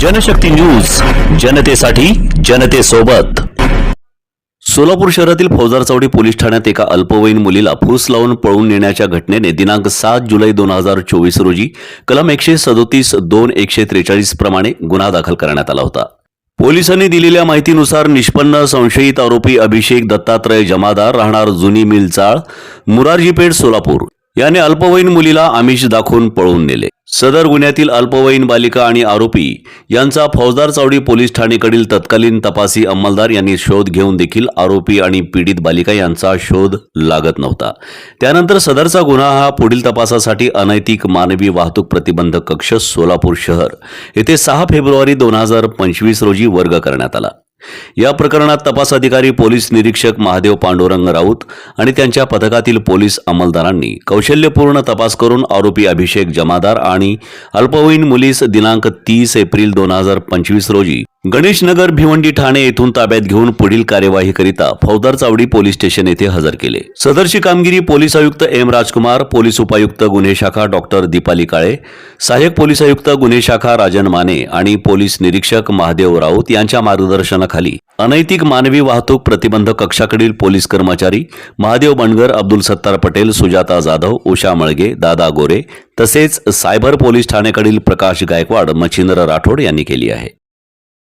Janshakti news जनतेसाठी जनतेसोबत. सोलापूर शहरातील फौजार चौडी पोलीस ठाण्यात एका अल्पवयीन मुलीला फूस लावून पळून नेण्याच्या घटनेने दिनांक सात जुलै दोन हजार चोवीस रोजी कलम एकशे सदोतीस दोन एकशे त्रेचाळीस प्रमाणे गुन्हा दाखल करण्यात आला होता. पोलिसांनी दिलेल्या माहितीनुसार निष्पन्न संशयित आरोपी अभिषेक दत्तात्रय जमादार राहणार जुनी मिलचाळ मुरारजीपेठ सोलापूर. याने अल्पवयीन मुलीला आमिष दाखवून पळवून नेले. सदर गुन्ह्यातील अल्पवयीन बालिका आणि आरोपी यांचा फौजदार चावडी पोलीस ठाणेकडील तत्कालीन तपासी अंमलदार यांनी शोध घेऊन देखील आरोपी आणि पीडित बालिका यांचा शोध लागत नव्हता. त्यानंतर सदरचा गुन्हा हा पुढील तपासासाठी अनैतिक मानवी वाहतूक प्रतिबंधक कक्ष सोलापूर शहर. येथे सहा फेब्रुवारी दोन हजार पंचवीस रोजी वर्ग करण्यात आला. या प्रकरणात तपास अधिकारी पोलीस निरीक्षक महादेव पांडुरंग राऊत आणि त्यांच्या पथकातील पोलीस अंमलदारांनी कौशल्यपूर्ण तपास करून आरोपी अभिषेक जमादार आणि अल्पवयीन मुलीस दिनांक तीस एप्रिल दोन हजार पंचवीस रोजी गणेशनगर भिवंडी ठाणे येथून ताब्यात घेऊन पुढील कार्यवाहीकरिता फौदार चावडी पोलीस स्टेशन येथे हजर केले. सदरची कामगिरी पोलीस आयुक्त एम राजकुमार पोलीस उपायुक्त गुन्हे शाखा डॉक्टर दीपाली काळे सहाय्यक पोलीस आयुक्त गुन्हे शाखा राजन माने आणि पोलीस निरीक्षक महादेव राऊत यांच्या मार्गदर्शनाखाली अनैतिक मानवी वाहतूक प्रतिबंध कक्षाकडील पोलीस कर्मचारी महादेव बनगर अब्दुल सत्तार पटेल सुजाता जाधव उषा मळगे दादा गोरे तसेच सायबर पोलीस ठाण्याकडील प्रकाश गायकवाड मच्छिंद्र राठोड यांनी केली आहे.